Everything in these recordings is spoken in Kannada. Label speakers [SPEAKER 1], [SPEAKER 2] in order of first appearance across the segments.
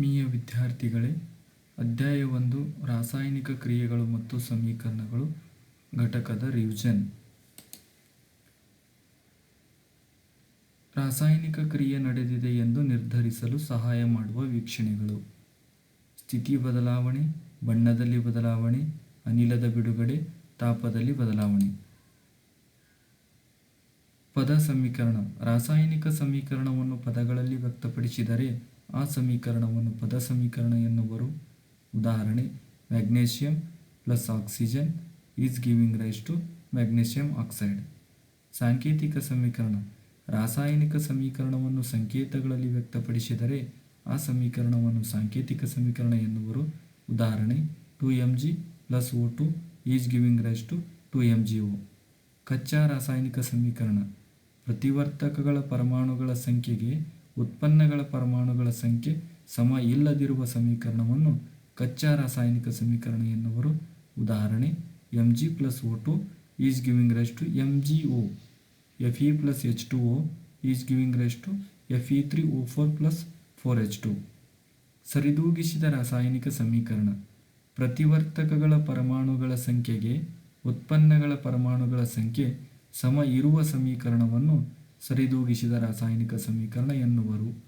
[SPEAKER 1] ಆತ್ಮೀಯ ವಿದ್ಯಾರ್ಥಿಗಳೇ, ಅಧ್ಯಾಯ ಒಂದು, ರಾಸಾಯನಿಕ ಕ್ರಿಯೆಗಳು ಮತ್ತು ಸಮೀಕರಣಗಳು, ಘಟಕದ ರಿವಿಷನ್ ರಾಸಾಯನಿಕ ಕ್ರಿಯೆ ನಡೆದಿದೆ ಎಂದು ನಿರ್ಧರಿಸಲು ಸಹಾಯ ಮಾಡುವ ವೀಕ್ಷಣೆಗಳು. ಸ್ಥಿತಿ ಬದಲಾವಣೆ, ಬಣ್ಣದಲ್ಲಿ ಬದಲಾವಣೆ, ಅನಿಲದ ಬಿಡುಗಡೆ, ತಾಪದಲ್ಲಿ ಬದಲಾವಣೆ. ಪದ ಸಮೀಕರಣ. ರಾಸಾಯನಿಕ ಸಮೀಕರಣವನ್ನು ಪದಗಳಲ್ಲಿ ವ್ಯಕ್ತಪಡಿಸಿದರೆ ಆ ಸಮೀಕರಣವನ್ನು ಪದ ಸಮೀಕರಣ ಎನ್ನುವರು. ಉದಾಹರಣೆ magnesium plus oxygen is giving rise to magnesium oxide ಸಾಂಕೇತಿಕ ಸಮೀಕರಣ, ರಾಸಾಯನಿಕ ಸಮೀಕರಣವನ್ನು ಸಂಕೇತಗಳಲ್ಲಿ ವ್ಯಕ್ತಪಡಿಸಿದರೆ ಆ ಸಮೀಕರಣವನ್ನು ಸಾಂಕೇತಿಕ ಸಮೀಕರಣ ಎನ್ನುವರು. ಉದಾಹರಣೆ two M G plus O two is giving rise to two M G O ಕಚ್ಚಾ ರಾಸಾಯನಿಕ ಸಮೀಕರಣ, ಪ್ರತಿವರ್ತಕಗಳ ಪರಮಾಣುಗಳ ಸಂಖ್ಯೆಗೆ ಉತ್ಪನ್ನಗಳ ಪರಮಾಣುಗಳ ಸಂಖ್ಯೆ ಸಮ ಇಲ್ಲದಿರುವ ಸಮೀಕರಣವನ್ನು ಕಚ್ಚಾ ರಾಸಾಯನಿಕ ಸಮೀಕರಣ ಎನ್ನುವರು. ಉದಾಹರಣೆ M G plus O two is giving rise to M G O F E plus H two O is giving rise to F E three O four plus four H two ಸರಿದೂಗಿಸಿದ ರಾಸಾಯನಿಕ ಸಮೀಕರಣ. ಪ್ರತಿವರ್ತಕಗಳ ಪರಮಾಣುಗಳ ಸಂಖ್ಯೆಗೆ ಉತ್ಪನ್ನಗಳ ಪರಮಾಣುಗಳ ಸಂಖ್ಯೆ ಸಮ ಇರುವ ಸಮೀಕರಣವನ್ನು ಸರಿದೂಗಿಸಿದ ರಾಸಾಯನಿಕ ಸಮೀಕರಣ ಎನ್ನುವರು.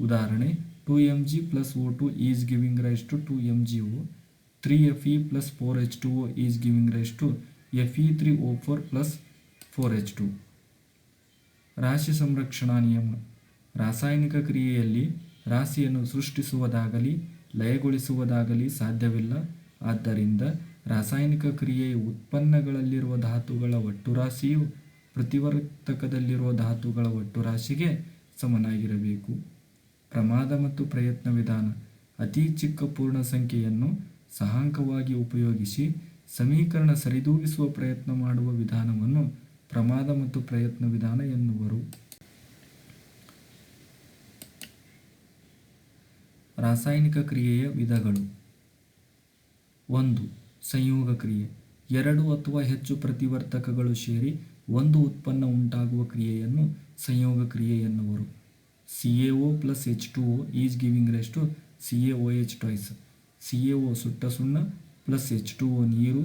[SPEAKER 1] ಉದಾಹರಣೆ two M G plus O two is giving rise to two M G O three F E plus four H two O is giving rise to F E three O four plus four H two ರಾಶಿ ಸಂರಕ್ಷಣಾ ನಿಯಮ. ರಾಸಾಯನಿಕ ಕ್ರಿಯೆಯಲ್ಲಿ ರಾಶಿಯನ್ನು ಸೃಷ್ಟಿಸುವುದಾಗಲಿ, ಲಯಗೊಳಿಸುವುದಾಗಲಿ ಸಾಧ್ಯವಿಲ್ಲ. ಆದ್ದರಿಂದ ರಾಸಾಯನಿಕ ಕ್ರಿಯೆಯ ಉತ್ಪನ್ನಗಳಲ್ಲಿರುವ ಧಾತುಗಳ ಒಟ್ಟು ರಾಶಿಯು ಪ್ರತಿವರ್ತಕದಲ್ಲಿರುವ ಧಾತುಗಳ ಒಟ್ಟು ರಾಶಿಗೆ ಸಮನಾಗಿರಬೇಕು. ಪ್ರಮಾದ ಮತ್ತು ಪ್ರಯತ್ನ ವಿಧಾನ ಅತಿ ಚಿಕ್ಕ ಪೂರ್ಣ ಸಂಖ್ಯೆಯನ್ನು ಸಹಾಂಕವಾಗಿ ಉಪಯೋಗಿಸಿ ಸಮೀಕರಣ ಸರಿದೂಗಿಸುವ ಪ್ರಯತ್ನ ಮಾಡುವ ವಿಧಾನವನ್ನು ಪ್ರಮಾದ ಮತ್ತು ಪ್ರಯತ್ನ ವಿಧಾನ ಎನ್ನುವರು. ರಾಸಾಯನಿಕ ಕ್ರಿಯೆಯ ವಿಧಗಳು. ಒಂದು, ಸಂಯೋಗ ಕ್ರಿಯೆ. ಎರಡು ಅಥವಾ ಹೆಚ್ಚು ಪ್ರತಿವರ್ತಕಗಳು ಸೇರಿ ಒಂದು ಉತ್ಪನ್ನ ಉಂಟಾಗುವ ಕ್ರಿಯೆಯನ್ನು ಸಂಯೋಗ ಕ್ರಿಯೆ ಎನ್ನುವರು. C A O plus H two O is giving rise to C A O H twice C A O ಸುಟ್ಟ ಸುಣ್ಣ ಪ್ಲಸ್ ಎಚ್ ಟು ಒ ನೀರು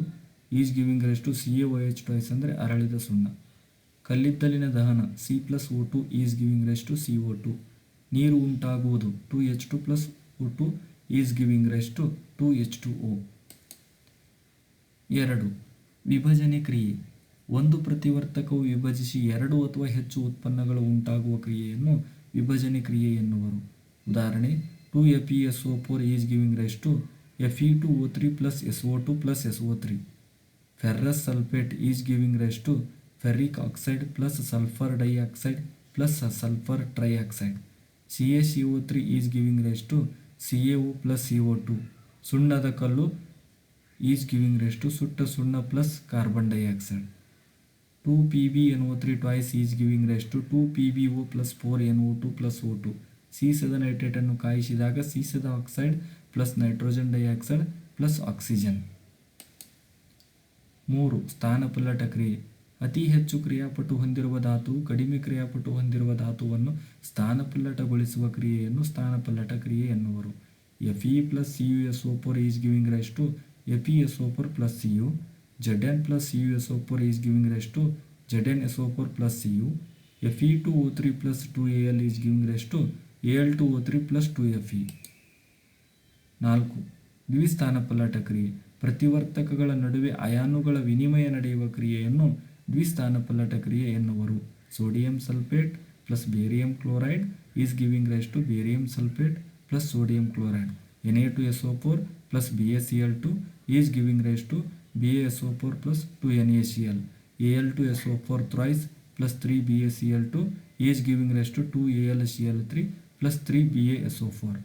[SPEAKER 1] is giving rise to C A O H twice ಅಂದರೆ ಅರಳಿದ ಸುಣ್ಣ. ಕಲ್ಲಿದ್ದಲಿನ ದಹನ C plus O two is giving rise to C O two ನೀರು ಉಂಟಾಗುವುದು two H two plus O two is giving rise to two H two O ಎರಡು. ವಿಭಜನೆ ಕ್ರಿಯೆ. ಒಂದು ಪ್ರತಿವರ್ತಕವು ವಿಭಜಿಸಿ ಎರಡು ಅಥವಾ ಹೆಚ್ಚು ಉತ್ಪನ್ನಗಳು ಉಂಟಾಗುವ ಕ್ರಿಯೆಯನ್ನು ವಿಭಜನೆ ಕ್ರಿಯೆ ಎನ್ನುವರು. ಉದಾಹರಣೆ two F E S O four is giving rise to F E two O three plus S O two plus S O three ferrous sulphate is giving rise to ferric oxide plus sulphur dioxide plus sulphur trioxide C A C O three is giving rise to C A O plus C O two ಸುಣ್ಣದ ಕಲ್ಲು ಈಸ್ ಗಿವಿಂಗ್ ರೈಸ್ ಟು ಸುಟ್ಟ ಸುಣ್ಣ plus carbon dioxide two P B N O three twice is giving rise to two P B O plus four N O two plus O two ಸೀಸದ ನೈಟ್ರೇಟನ್ನು ಕಾಯಿಸಿದಾಗ ಸೀಸದ oxide plus nitrogen dioxide plus oxygen ಮೂರು ಸ್ಥಾನಪಲ್ಲಟ ಕ್ರಿಯೆ. ಅತಿ ಹೆಚ್ಚು ಕ್ರಿಯಾಪಟು ಹೊಂದಿರುವ ಧಾತು ಕಡಿಮೆ ಕ್ರಿಯಾಪಟು ಹೊಂದಿರುವ ಧಾತುವನ್ನು ಸ್ಥಾನಪಲ್ಲಟಗೊಳಿಸುವ ಕ್ರಿಯೆಯನ್ನು ಸ್ಥಾನಪಲ್ಲಟ ಕ್ರಿಯೆ ಎನ್ನುವರು. F E plus C U S O four is giving rise to F E S O four plus C U Z N plus U S four is giving rise to Z N S four plus C U F E two O three plus two A L is giving rise to A L two O three plus two F E ನಾಲ್ಕು. ದ್ವಿಸ್ಥಾನ ಪಲ್ಲಟ ಕ್ರಿಯೆ. ಪ್ರತಿವರ್ತಕಗಳ ನಡುವೆ ಅಯಾನುಗಳ ವಿನಿಮಯ ನಡೆಯುವ ಕ್ರಿಯೆಯನ್ನು ದ್ವಿಸ್ಥಾನ ಪಲ್ಲಟ ಕ್ರಿಯೆ ಎನ್ನುವರು. Sodium sulphate plus barium chloride is giving rise to barium sulphate plus sodium chloride. N A two S O four plus B S C L two is giving rise to B S O four plus two N A C L A L two S O four thrice plus three B A C L two is giving rise to two A L C L three plus three B A S O four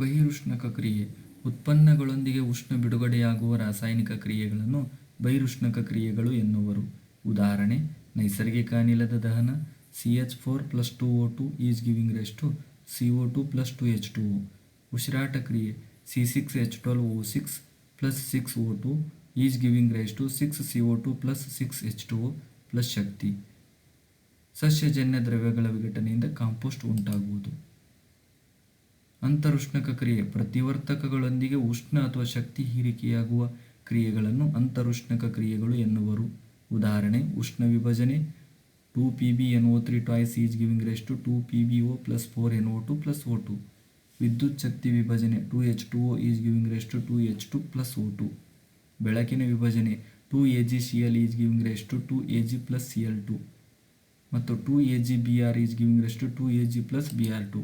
[SPEAKER 1] ಬಹಿರುಷ್ಣಕ ಕ್ರಿಯೆ. ಉತ್ಪನ್ನಗಳೊಂದಿಗೆ ಉಷ್ಣ ಬಿಡುಗಡೆಯಾಗುವ ರಾಸಾಯನಿಕ ಕ್ರಿಯೆಗಳನ್ನು ಬಹಿರುಷ್ಣಕ ಕ್ರಿಯೆಗಳು ಎನ್ನುವರು. ಉದಾಹರಣೆ, ನೈಸರ್ಗಿಕ ಅನಿಲದ ದಹನ C H four plus two O two is giving rise to C O two plus two H two O ಉಸಿರಾಟ ಕ್ರಿಯೆ C six H twelve O six plus six O two is giving rise to six C O two plus six H two O plus ಶಕ್ತಿ ಸಸ್ಯಜನ್ಯ ದ್ರವ್ಯಗಳ ವಿಘಟನೆಯಿಂದ ಕಾಂಪೋಸ್ಟ್ ಉಂಟಾಗುವುದು. ಅಂತರುಷ್ಣಕ ಕ್ರಿಯೆ, ಪ್ರತಿವರ್ತಕಗಳೊಂದಿಗೆ ಉಷ್ಣ ಅಥವಾ ಶಕ್ತಿ ಹೀರಿಕೆಯಾಗುವ ಕ್ರಿಯೆಗಳನ್ನು ಅಂತರುಷ್ಣಕ ಕ್ರಿಯೆಗಳು ಎನ್ನುವರು. ಉದಾಹರಣೆ, ಉಷ್ಣ ವಿಭಜನೆ two P B N O three twice is giving rise to two P B O plus four N O two plus O two ವಿದ್ಯುತ್ ಶಕ್ತಿ ವಿಭಜನೆ two H two O is giving rise to two H two plus O two ಬೆಳಕಿನ ವಿಭಜನೆ two A G C L is giving rise to two A G plus C L two ಮತ್ತು two A G B R is giving rise two A G plus B R two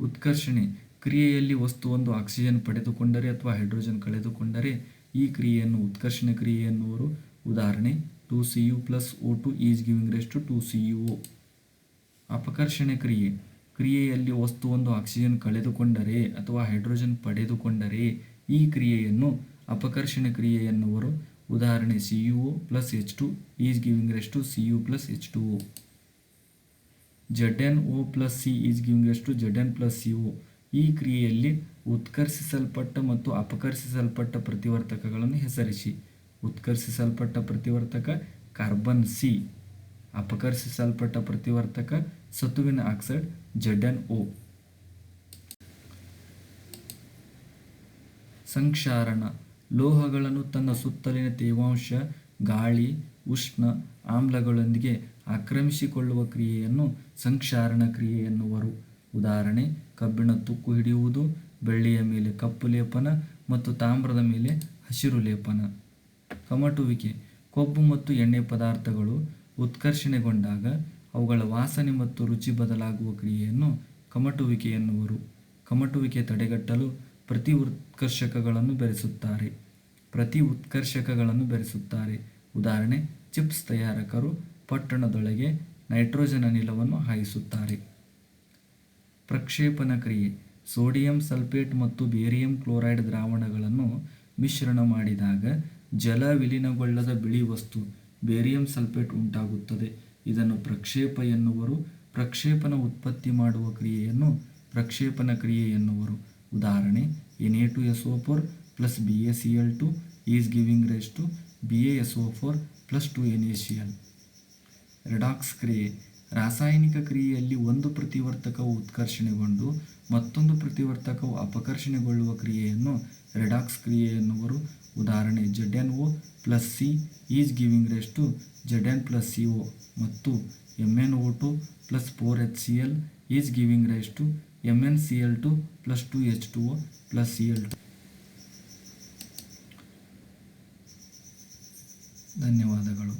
[SPEAKER 1] ಉತ್ಕರ್ಷಣೆ ಕ್ರಿಯೆಯಲ್ಲಿ ವಸ್ತುವೊಂದು ಆಕ್ಸಿಜನ್ ಪಡೆದುಕೊಂಡರೆ ಅಥವಾ ಹೈಡ್ರೋಜನ್ ಕಳೆದುಕೊಂಡರೆ ಈ ಕ್ರಿಯೆಯನ್ನು ಉತ್ಕರ್ಷಣ ಕ್ರಿಯೆ ಎನ್ನುವರು. ಉದಾಹರಣೆ two C U plus O two is giving rise to two C U ಅಪಕರ್ಷಣೆ ಕ್ರಿಯೆ. ಕ್ರಿಯೆಯಲ್ಲಿ ವಸ್ತುವೊಂದು ಆಕ್ಸಿಜನ್ ಕಳೆದುಕೊಂಡರೆ ಅಥವಾ ಹೈಡ್ರೋಜನ್ ಪಡೆದುಕೊಂಡರೆ ಈ ಕ್ರಿಯೆಯನ್ನು ಅಪಕರ್ಷಣ ಕ್ರಿಯೆ ಎನ್ನುವರು ಉದಾಹರಣೆ C U O plus H two is giving rest to C U plus H two O Z N O plus C is giving rest to Z N plus C O ಈ ಕ್ರಿಯೆಯಲ್ಲಿ ಉತ್ಕರ್ಷಿಸಲ್ಪಟ್ಟ ಮತ್ತು ಅಪಕರ್ಷಿಸಲ್ಪಟ್ಟ ಪ್ರತಿವರ್ತಕಗಳನ್ನು ಹೆಸರಿಸಿ. ಉತ್ಕರ್ಷಿಸಲ್ಪಟ್ಟ ಪ್ರತಿವರ್ತಕ ಕಾರ್ಬನ್ ಸಿ. ಅಪಕರ್ಷಿಸಲ್ಪಟ್ಟ ಪ್ರತಿವರ್ತಕ ಸತುವಿನ ಆಕ್ಸೈಡ್ ಜೆಡ್ ಎನ್ ಓ ಸಂಕ್ಷಾರಣ. ಲೋಹಗಳನ್ನು ತನ್ನ ಸುತ್ತಲಿನ ತೇವಾಂಶ, ಗಾಳಿ, ಉಷ್ಣ, ಆಮ್ಲಗಳೊಂದಿಗೆ ಆಕ್ರಮಿಸಿಕೊಳ್ಳುವ ಕ್ರಿಯೆಯನ್ನು ಸಂಕ್ಷಾರಣ ಕ್ರಿಯೆ ಎನ್ನುವರು. ಉದಾಹರಣೆ, ಕಬ್ಬಿಣ ತುಕ್ಕು ಹಿಡಿಯುವುದು, ಬೆಳ್ಳಿಯ ಮೇಲೆ ಕಪ್ಪು ಲೇಪನ ಮತ್ತು ತಾಮ್ರದ ಮೇಲೆ ಹಸಿರು ಲೇಪನ. ಕಮಟುವಿಕೆ ಕೊಬ್ಬು ಮತ್ತು ಎಣ್ಣೆ ಪದಾರ್ಥಗಳು ಉತ್ಕರ್ಷಣೆಗೊಂಡಾಗ ಅವುಗಳ ವಾಸನೆ ಮತ್ತು ರುಚಿ ಬದಲಾಗುವ ಕ್ರಿಯೆಯನ್ನು ಕಮಟುವಿಕೆ ಎನ್ನುವರು. ಕಮಟುವಿಕೆ ತಡೆಗಟ್ಟಲು ಪ್ರತಿ ಉತ್ಕರ್ಷಕಗಳನ್ನು ಬೆರೆಸುತ್ತಾರೆ. ಪ್ರತಿ ಉತ್ಕರ್ಷಕಗಳನ್ನು ಬೆರೆಸುತ್ತಾರೆ. ಉದಾಹರಣೆ, ಚಿಪ್ಸ್ ತಯಾರಕರು ಪಟ್ಟಣದೊಳಗೆ ನೈಟ್ರೋಜನ್ ಅನಿಲವನ್ನು ಹಾಯಿಸುತ್ತಾರೆ. ಪ್ರಕ್ಷೇಪಣ ಕ್ರಿಯೆ, ಸೋಡಿಯಂ ಸಲ್ಫೇಟ್ ಮತ್ತು ಬೇರಿಯಂ ಕ್ಲೋರೈಡ್ ದ್ರಾವಣಗಳನ್ನು ಮಿಶ್ರಣ ಮಾಡಿದಾಗ ಜಲ ವಿಲೀನಗೊಳ್ಳದ ಬಿಳಿ ವಸ್ತು ಬೇರಿಯಂ ಸಲ್ಫೇಟ್ ಉಂಟಾಗುತ್ತದೆ. ಇದನ್ನು ಪ್ರಕ್ಷೇಪ ಎನ್ನುವರು. ಪ್ರಕ್ಷೇಪಣ ಉತ್ಪತ್ತಿ ಮಾಡುವ ಕ್ರಿಯೆಯನ್ನು ಪ್ರಕ್ಷೇಪಣ ಕ್ರಿಯೆ ಎನ್ನುವರು. ಉದಾಹರಣೆ, N A two S O four plus B A C L two is giving rise to B A S O four plus two N A C L. Redox ಕ್ರಿಯೆ, ರಾಸಾಯನಿಕ ಕ್ರಿಯೆಯಲ್ಲಿ ಒಂದು ಪ್ರತಿವರ್ತಕವು ಉತ್ಕರ್ಷಣೆಗೊಂಡು ಮತ್ತೊಂದು ಪ್ರತಿವರ್ತಕವು ಅಪಕರ್ಷಣೆಗೊಳ್ಳುವ ಕ್ರಿಯೆಯನ್ನು ರೆಡಾಕ್ಸ್ ಕ್ರಿಯೆ ಎನ್ನುವರು. ಉದಾಹರಣೆ Z N O plus C is giving rise to Z N plus C O ಮತ್ತು M N O two plus four H C L is giving rise to M N C L two plus two H two O plus C L two ಧನ್ಯವಾದಗಳು.